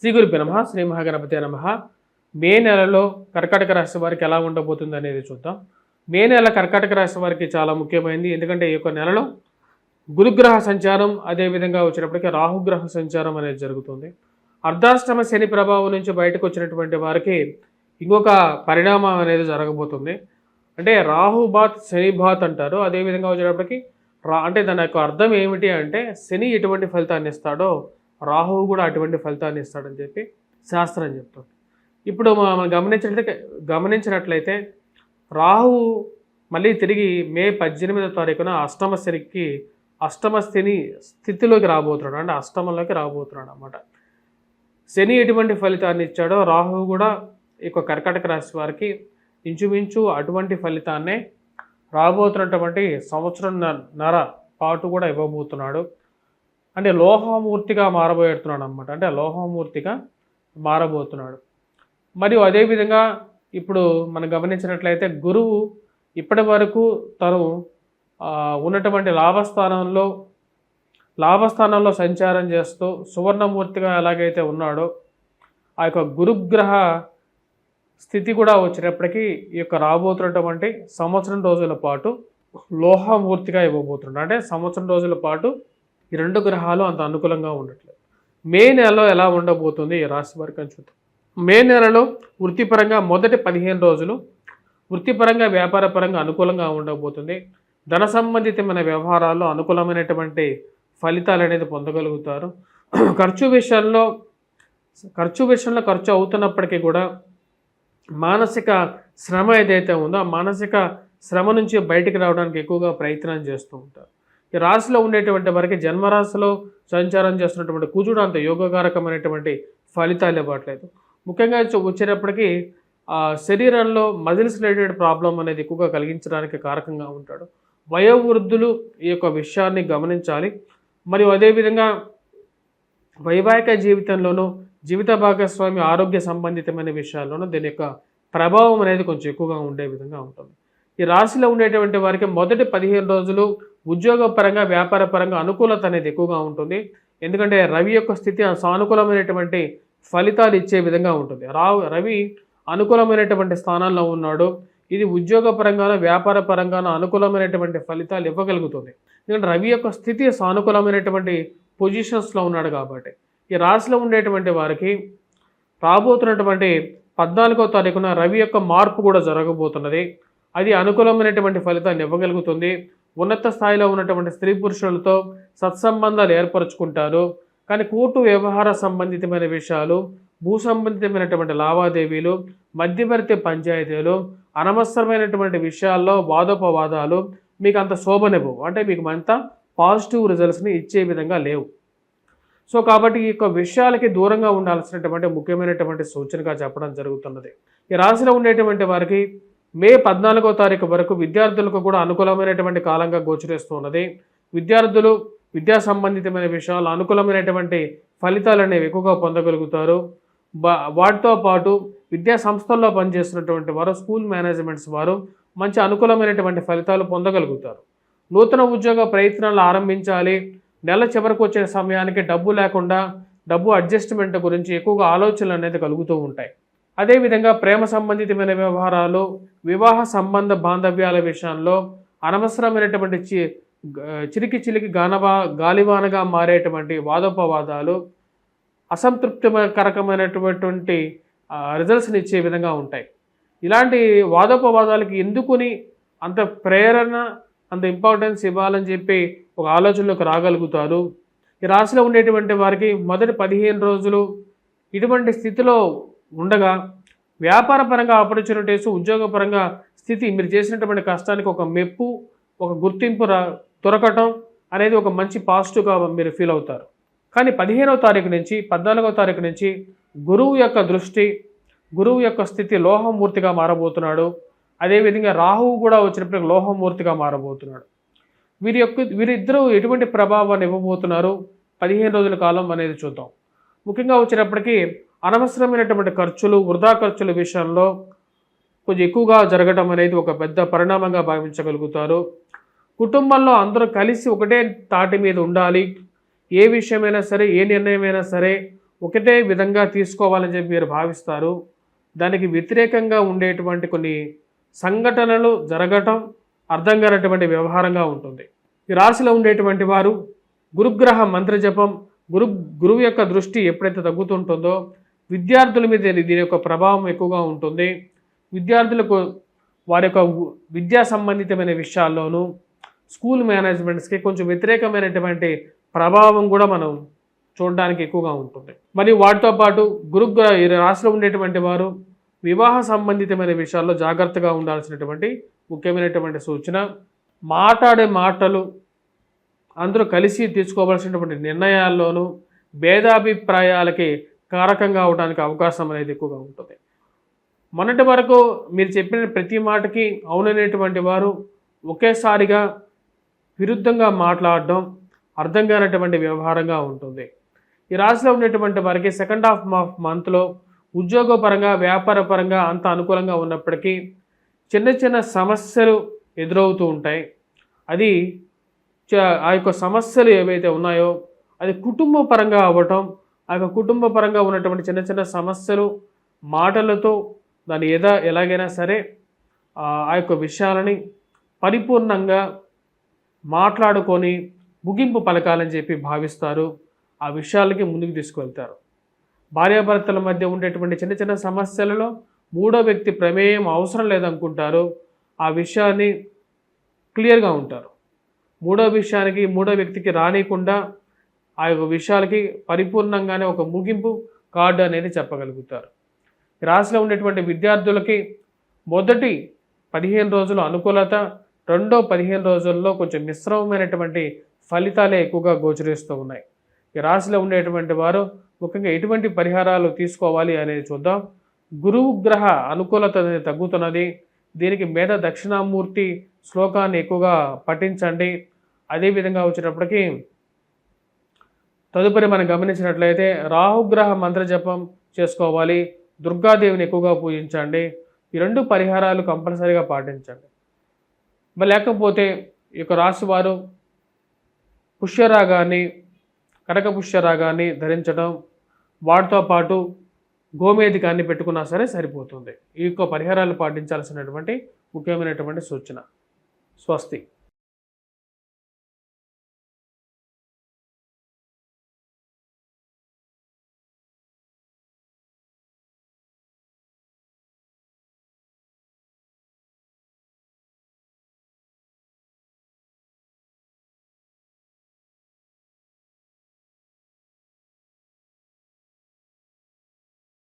శ్రీ గురుపి నమ శ్రీ మహాగణపతి నమ. మే నెలలో కర్కాటక రాశి వారికి ఎలా ఉండబోతుంది అనేది చూద్దాం. మే నెల కర్కాటక రాశి వారికి చాలా ముఖ్యమైనది ఎందుకంటే ఈ యొక్క నెలలో గురుగ్రహ సంచారం అదేవిధంగా వచ్చినప్పటికీ రాహుగ్రహ సంచారం అనేది జరుగుతుంది. అర్ధాష్టమ శని ప్రభావం నుంచి బయటకు వచ్చినటువంటి వారికి ఇంకొక పరిణామం అనేది జరగబోతుంది. అంటే రాహు బాత్ శని బాత్ అంటారు. అదేవిధంగా వచ్చేటప్పటికి రా అంటే దాని యొక్క అర్థం ఏమిటి అంటే శని ఎటువంటి ఫలితాన్ని ఇస్తాడో రాహువు కూడా అటువంటి ఫలితాన్ని ఇస్తాడని చెప్పి శాస్త్రం చెప్తుంది. ఇప్పుడు మనం గమనించినట్లయితే గమనించినట్లయితే రాహువు మళ్ళీ తిరిగి మే పద్దెనిమిదో తారీఖున అష్టమ శనికి అష్టమ శని స్థితిలోకి రాబోతున్నాడు. అంటే అష్టమంలోకి రాబోతున్నాడు అన్నమాట. శని ఎటువంటి ఫలితాన్ని ఇచ్చాడో రాహువు కూడా ఈ కర్కటక కర్కాటక రాశి వారికి ఇంచుమించు అటువంటి ఫలితాన్నే రాబోతున్నటువంటి సంవత్సరం నర పాటు కూడా ఇవ్వబోతున్నాడు. అంటే లోహమూర్తిగా మారబోతున్నాడు అనమాట అంటే లోహమూర్తిగా మారబోతున్నాడు. మరియు అదేవిధంగా ఇప్పుడు మనం గమనించినట్లయితే గురువు ఇప్పటి వరకు తను ఉన్నటువంటి లాభస్థానంలో లాభస్థానంలో సంచారం చేస్తూ సువర్ణమూర్తిగా ఎలాగైతే ఉన్నాడో ఆ యొక్క గురుగ్రహ స్థితి కూడా వచ్చినప్పటికీ ఈ యొక్క రాబోతున్నటువంటి సంవత్సరం రోజుల పాటు లోహమూర్తిగా ఇవ్వబోతున్నాడు. అంటే సంవత్సరం రోజుల పాటు ఈ రెండు గ్రహాలు అంత అనుకూలంగా ఉండట్లేదు. మే నెలలో ఎలా ఉండబోతుంది ఈ రాశి వారికి అని చూద్దాం. మే నెలలో వృత్తిపరంగా మొదటి పదిహేను రోజులు వృత్తిపరంగా వ్యాపారపరంగా అనుకూలంగా ఉండబోతుంది. ధన సంబంధితమైన వ్యవహారాల్లో అనుకూలమైనటువంటి ఫలితాలు అనేది పొందగలుగుతారు. ఖర్చు విషయంలో ఖర్చు విషయంలో ఖర్చు అవుతున్నప్పటికీ కూడా మానసిక శ్రమ ఏదైతే ఉందో ఆ మానసిక శ్రమ నుంచి బయటికి రావడానికి ఎక్కువగా ప్రయత్నం చేస్తూ ఉంటారు. ఈ రాశిలో ఉండేటువంటి వారికి జన్మరాశిలో సంచారం చేస్తున్నటువంటి కుజుడు అంత యోగకారకమైనటువంటి ఫలితాలు ఇవ్వట్లేదు. ముఖ్యంగా వచ్చేటప్పటికీ ఆ శరీరంలో మజిల్స్ రిలేటెడ్ ప్రాబ్లం అనేది ఎక్కువగా కలిగించడానికి కారకంగా ఉంటాడు. వయోవృద్ధులు ఈ యొక్క విషయాన్ని గమనించాలి. మరియు అదేవిధంగా వైవాహిక జీవితంలోనూ జీవిత భాగస్వామి ఆరోగ్య సంబంధితమైన విషయాల్లోనూ దీని యొక్క ప్రభావం అనేది కొంచెం ఎక్కువగా ఉండే విధంగా ఉంటుంది. ఈ రాశిలో ఉండేటువంటి వారికి మొదటి పదిహేను రోజులు ఉద్యోగపరంగా వ్యాపార పరంగా అనుకూలత అనేది ఎక్కువగా ఉంటుంది. ఎందుకంటే రవి యొక్క స్థితి సానుకూలమైనటువంటి ఫలితాలు ఇచ్చే విధంగా ఉంటుంది. రా రవి అనుకూలమైనటువంటి స్థానాల్లో ఉన్నాడు. ఇది ఉద్యోగ పరంగానో వ్యాపార పరంగానో అనుకూలమైనటువంటి ఫలితాలు ఇవ్వగలుగుతుంది. ఎందుకంటే రవి యొక్క స్థితి సానుకూలమైనటువంటి పొజిషన్స్లో ఉన్నాడు కాబట్టి. ఈ రాశిలో ఉండేటువంటి వారికి రాబోతున్నటువంటి పద్నాలుగో తారీఖున రవి యొక్క మార్పు కూడా జరగబోతున్నది. అది అనుకూలమైనటువంటి ఫలితాన్ని ఇవ్వగలుగుతుంది. ఉన్నత స్థాయిలో ఉన్నటువంటి స్త్రీ పురుషులతో సత్సంబంధాలు ఏర్పరచుకుంటారు. కానీ కోర్టు వ్యవహార సంబంధితమైన విషయాలు భూ సంబంధితమైనటువంటి లావాదేవీలు మధ్యవర్తి పంచాయతీలు అనవసరమైనటువంటి విషయాల్లో వాదోపవాదాలు మీకు అంత శోభనివ్వు. అంటే మీకు అంత పాజిటివ్ రిజల్ట్స్ని ఇచ్చే విధంగా లేవు. సో కాబట్టి ఈ యొక్క విషయాలకి దూరంగా ఉండాల్సినటువంటి ముఖ్యమైనటువంటి సూచనగా చెప్పడం జరుగుతున్నది. ఈ రాశిలో ఉండేటువంటి వారికి మే పద్నాలుగో తారీఖు వరకు విద్యార్థులకు కూడా అనుకూలమైనటువంటి కాలంగా గోచరిస్తున్నది విద్యార్థులు విద్యా సంబంధితమైన విషయాలు అనుకూలమైనటువంటి ఫలితాలు అనేవి ఎక్కువగా పొందగలుగుతారు. వాటితో పాటు విద్యా సంస్థల్లో పనిచేస్తున్నటువంటి వారు స్కూల్ మేనేజ్మెంట్స్ వారు మంచి అనుకూలమైనటువంటి ఫలితాలు పొందగలుగుతారు. నూతన ఉద్యోగ ప్రయత్నాలు ఆరంభించాలి. నెల చివరకు వచ్చే సమయానికి డబ్బు లేకుండా డబ్బు అడ్జస్ట్మెంట్ గురించి ఎక్కువగా ఆలోచనలు అనేది కలుగుతూ ఉంటాయి. అదేవిధంగా ప్రేమ సంబంధితమైన వ్యవహారాలు వివాహ సంబంధ బాంధవ్యాల విషయంలో అనవసరమైనటువంటి చి చిలికి చిలికి గానవా గాలివానగా మారేటువంటి వాదోపవాదాలు అసంతృప్తికరకమైనటువంటి రిజల్ట్స్ని ఇచ్చే విధంగా ఉంటాయి. ఇలాంటి వాదోపవాదాలకి ఎందుకుని అంత ప్రేరణ అంత ఇంపార్టెన్స్ ఇవ్వాలని చెప్పి ఒక ఆలోచనలోకి రాగలుగుతారు? ఈ రాశిలో ఉండేటువంటి వారికి మొదటి పదిహేను రోజులు ఇటువంటి స్థితిలో ఉండగా వ్యాపార పరంగా ఆపర్చునిటీస్ ఉద్యోగపరంగా స్థితి మీరు చేసినటువంటి కష్టానికి ఒక మెప్పు ఒక గుర్తింపు రా దొరకటం అనేది ఒక మంచి పాజిటివ్గా మీరు ఫీల్ అవుతారు. కానీ పదిహేనవ తారీఖు నుంచి పద్నాలుగవ తారీఖు నుంచి గురువు యొక్క దృష్టి గురువు యొక్క స్థితి లోహమూర్తిగా మారబోతున్నాడు. అదేవిధంగా రాహువు కూడా వచ్చినప్పటికీ లోహమూర్తిగా మారబోతున్నాడు. వీరి యొక్క వీరిద్దరూ ఎటువంటి ప్రభావాన్ని ఇవ్వబోతున్నారు? పదిహేను రోజుల కాలం అనేది చూద్దాం. ముఖ్యంగా వచ్చినప్పటికీ అనవసరమైనటువంటి ఖర్చులు వృధా ఖర్చుల విషయంలో కొంచెం ఎక్కువగా జరగడం అనేది ఒక పెద్ద పరిణామంగా భావించగలుగుతారు. కుటుంబంలో అందరూ కలిసి ఒకటే తాటి మీద ఉండాలి. ఏ విషయమైనా సరే ఏ నిర్ణయమైనా సరే ఒకటే విధంగా తీసుకోవాలని చెప్పి మీరు భావిస్తారు. దానికి వ్యతిరేకంగా ఉండేటువంటి కొన్ని సంఘటనలు జరగటం అర్థం కానటువంటి వ్యవహారంగా ఉంటుంది. ఈ రాశిలో ఉండేటువంటి వారు గురుగ్రహ మంత్ర జపం గురు గురువు యొక్క దృష్టి ఎప్పుడైతే తగ్గుతుంటుందో విద్యార్థుల మీద దీని యొక్క ప్రభావం ఎక్కువగా ఉంటుంది. విద్యార్థులకు వారి యొక్క విద్యా సంబంధితమైన విషయాల్లోనూ స్కూల్ మేనేజ్మెంట్స్కి కొంచెం వ్యతిరేకమైనటువంటి ప్రభావం కూడా మనం చూడడానికి ఎక్కువగా ఉంటుంది. మరి వాటితో పాటు గురుగ్రహ ఈ రాశిలో ఉండేటువంటి వారు వివాహ సంబంధితమైన విషయాల్లో జాగ్రత్తగా ఉండాల్సినటువంటి ముఖ్యమైనటువంటి సూచన మాట్లాడే మాటలు అందరూ కలిసి తీసుకోవాల్సినటువంటి నిర్ణయాల్లోనూ భేదాభిప్రాయాలకి కారకంగా అవడానికి అవకాశం అనేది ఎక్కువగా ఉంటుంది. మొన్నటి వరకు మీరు చెప్పిన ప్రతి మాటకి అవుననేటువంటి వారు ఒకేసారిగా విరుద్ధంగా మాట్లాడడం అర్థం కానటువంటి వ్యవహారంగా ఉంటుంది. ఈ రాశిలో ఉన్నటువంటి వారికి సెకండ్ హాఫ్ ఆఫ్ మంత్లో ఉద్యోగపరంగా వ్యాపారపరంగా అంత అనుకూలంగా ఉన్నప్పటికీ చిన్న చిన్న సమస్యలు ఎదురవుతూ ఉంటాయి. అది చ- ఆ యొక్క సమస్యలు ఏవైతే ఉన్నాయో అది కుటుంబ పరంగా అవ్వటం ఆ యొక్క కుటుంబ పరంగా ఉన్నటువంటి చిన్న చిన్న సమస్యలు మాటలతో దాన్ని ఏదా ఎలాగైనా సరే ఆ ఆ యొక్క విషయాలని పరిపూర్ణంగా మాట్లాడుకొని ముగింపు పలకాలని చెప్పి భావిస్తారు. ఆ విషయాలకి ముందుకు తీసుకువెళ్తారు. భార్యాభర్తల మధ్య ఉండేటువంటి చిన్న చిన్న సమస్యలలో మూడో వ్యక్తి ప్రమేయం అవసరం లేదనుకుంటారు. ఆ విషయాన్ని క్లియర్గా ఉంటారు. మూడో విషయానికి మూడో వ్యక్తికి రానియకుండా ఆ యొక్క విషయాలకి పరిపూర్ణంగానే ఒక ముగింపు కార్డు అనేది చెప్పగలుగుతారు. ఈ రాశిలో ఉండేటువంటి విద్యార్థులకి మొదటి పదిహేను రోజులు అనుకూలత రెండో పదిహేను రోజుల్లో కొంచెం మిశ్రమమైనటువంటి ఫలితాలే ఎక్కువగా గోచరిస్తూ ఉన్నాయి. ఈ రాశిలో ఉండేటువంటి వారు ముఖ్యంగా ఎటువంటి పరిహారాలు తీసుకోవాలి అనేది చూద్దాం. గురువు గ్రహ అనుకూలత అనేది తగ్గుతున్నది. దీనికి మేధ దక్షిణామూర్తి శ్లోకాన్ని ఎక్కువగా పఠించండి. అదేవిధంగా వచ్చేటప్పటికి తదుపరి మనం గమనించినట్లయితే రాహుగ్రహ మంత్రజపం చేసుకోవాలి. దుర్గాదేవిని ఎక్కువగా పూజించండి. ఈ రెండు పరిహారాలు కంపల్సరీగా పాటించండి. మరి లేకపోతే ఈ యొక్క రాశివారు పుష్యరాగాన్ని కనక పుష్యరాగాన్ని ధరించడం వాటితో పాటు గోమేధికాన్ని పెట్టుకున్నా సరే సరిపోతుంది. ఈ యొక్క పరిహారాలు పాటించాల్సినటువంటి ముఖ్యమైనటువంటి సూచన. స్వస్తి.